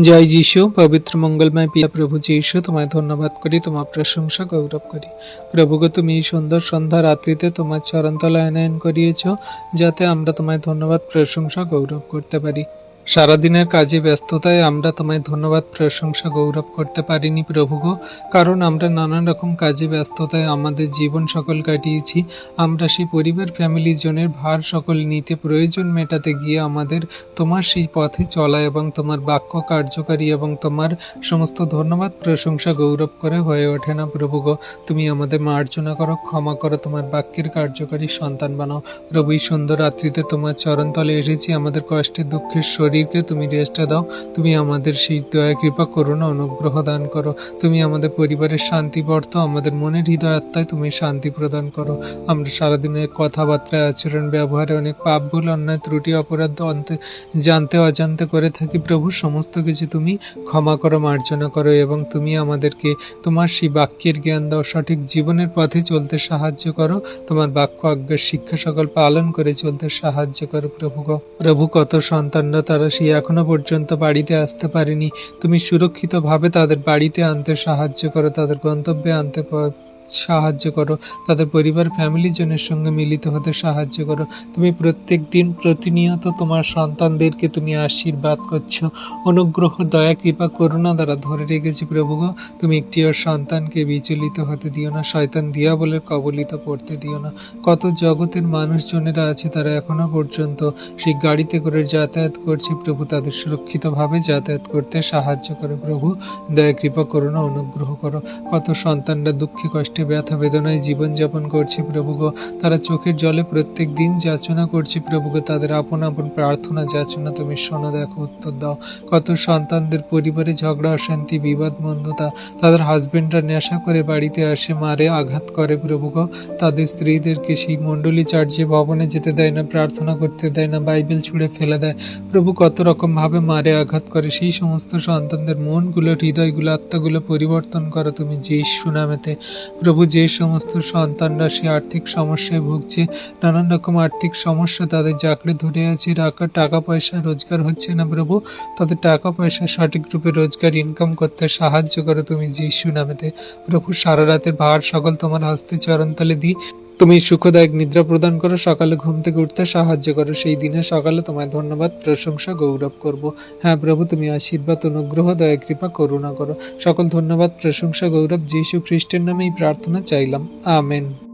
জয় যীশু, পবিত্র মঙ্গলময় পিতা প্রভু যীশু, তোমায় ধন্যবাদ করি, তোমার প্রশংসা গৌরব করি। প্রভুকে তুমি এই সুন্দর সন্ধ্যা রাত্রিতে তোমার চরণতলা আনয়ন করিয়েছ, যাতে আমরা তোমায় ধন্যবাদ, প্রশংসা গৌরব করতে পারি। সারাদিনের কাজে ব্যস্ততায় আমরা তোমায় ধন্যবাদ, প্রশংসা, গৌরব করতে পারিনি প্রভুগো কারণ আমরা নানান রকম কাজে ব্যস্ততায় আমাদের জীবন সকল কাটিয়েছি। আমরা সেই পরিবার ফ্যামিলি জনের ভার সকল নিতে প্রয়োজন মেটাতে গিয়ে আমাদের তোমার সেই পথে চলা এবং তোমার বাক্য কার্যকারী এবং তোমার সমস্ত ধন্যবাদ, প্রশংসা, গৌরব করে হয়ে ওঠে না প্রভু গো। তুমি আমাদের মার্জনা করো, ক্ষমা করো, তোমার বাক্যের কার্যকারী সন্তান বানাও। প্রভু সুন্দর রাত্রিতে তোমার চরণতলে এসেছি। আমাদের কষ্টের, দুঃখের শরীরকে তুমি রেস্টে দাও। তুমি আমাদের সেই দয়া কৃপা করুণা অনুগ্রহ দান করো। তুমি আমাদের পরিবারের শান্তি বর্ত আমাদের মনের হৃদয় আত্মায় তুমি শান্তি প্রদান করো। আমরা সারাদিনের কথাবার্তায়, আচরণ, ব্যবহারে অনেক পাপ, ভুল, অন্যায়, ত্রুটি, অপরাধ, অন্তে, জানতে, অজান্তে করে থাকি। প্রভু, সমস্ত কিছু তুমি ক্ষমা করো, মার্জনা করো এবং তুমি আমাদেরকে তোমার সেই বাক্যের জ্ঞান দাও। সঠিক জীবনের পথে চলতে সাহায্য করো। তোমার বাক্য আজ্ঞার শিক্ষা সকল পালন করে চলতে সাহায্য করো প্রভু প্রভু, কত সন্তানরা সেই এখনও পর্যন্ত বাড়িতে আসতে পারেনি। তুমি সুরক্ষিতভাবে তাদের বাড়িতে আনতে সাহায্য করো, তাদের গন্তব্যে আনতে সাহায্য করো। তাদের পরিবার ফ্যামিলিজনের সঙ্গে মিলিত হতে সাহায্য করো। তুমি প্রত্যেক দিন প্রতিনিয়ত তোমার সন্তানদেরকে তুমি আশীর্বাদ করছ। অনুগ্রহ, দয়া, কৃপা, করুণা দ্বারা ধরে রেখেছি প্রভু তুমি একটি ওর সন্তানকে বিচলিত হতে দিও না, শয়তান দিয়া বলে কবলিত পড়তে দিও না। কত জগতের মানুষজনেরা আছে তারা এখনও পর্যন্ত সেই গাড়িতে করে যাতায়াত করছে। প্রভু তাদের সুরক্ষিতভাবে যাতায়াত করতে সাহায্য করে প্রভু। দয়া, কৃপা, করুণা, অনুগ্রহ করো। কত সন্তানরা দুঃখে, কষ্টে ব্যথা বেদনায় জীবনযাপন করছে প্রভু গো তারা চোখের জলে প্রত্যেক দিন যাচনা করছে প্রভু গো তাদের আপন আপন প্রার্থনা যাচনা তুমি শোনো, দেখো, উত্তর দাও। কত সন্তানদের পরিবারে ঝগড়া, অশান্তি, বিবাদ, মন্দতা। তাদের হাজবেন্ডরা নেশা করে বাড়িতে আসে, মারে, আঘাত করে প্রভু গো তাদের স্ত্রীদেরকে সেই মণ্ডলী চার্চে ভবনে যেতে দেয় না, প্রার্থনা করতে দেয় না, বাইবেল ছুঁড়ে ফেলে দেয়। প্রভু কত রকমভাবে মারে, আঘাত করে, সেই সমস্ত সন্তানদের মনগুলো, হৃদয়গুলো, আত্মাগুলো পরিবর্তন করো তুমি যে সুনামেতে প্রভু যে সমস্ত সন্তানরা সে আর্থিক সমস্যায় ভুগছে, নানান রকম আর্থিক সমস্যা তাদের জাকড়ে ধরে আছে রাখা টাকা পয়সা রোজগার হচ্ছে না প্রভু। তাদের টাকা পয়সা সঠিক রূপে রোজগার ইনকাম করতে সাহায্য করো তুমি যে ইস্যু নামেতে। প্রভু, সারা রাতের ভার, সকল তোমার হস্তে চরণতলে দিই। তুমি সুখদায়ক নিদ্রা প্রদান করো, সকালে ঘুম থেকে উঠতে সাহায্য করো। সেই দিনে সকালে তোমায় ধন্যবাদ, প্রশংসা, গৌরব করব। হ্যাঁ প্রভু, তুমি আশীর্বাদ, অনুগ্রহ, দয়া, কৃপা, করুণা করো। সকল ধন্যবাদ, প্রশংসা, গৌরব, যীশু খ্রিস্টের নামেই প্রার্থনা চাইলাম। আমেন।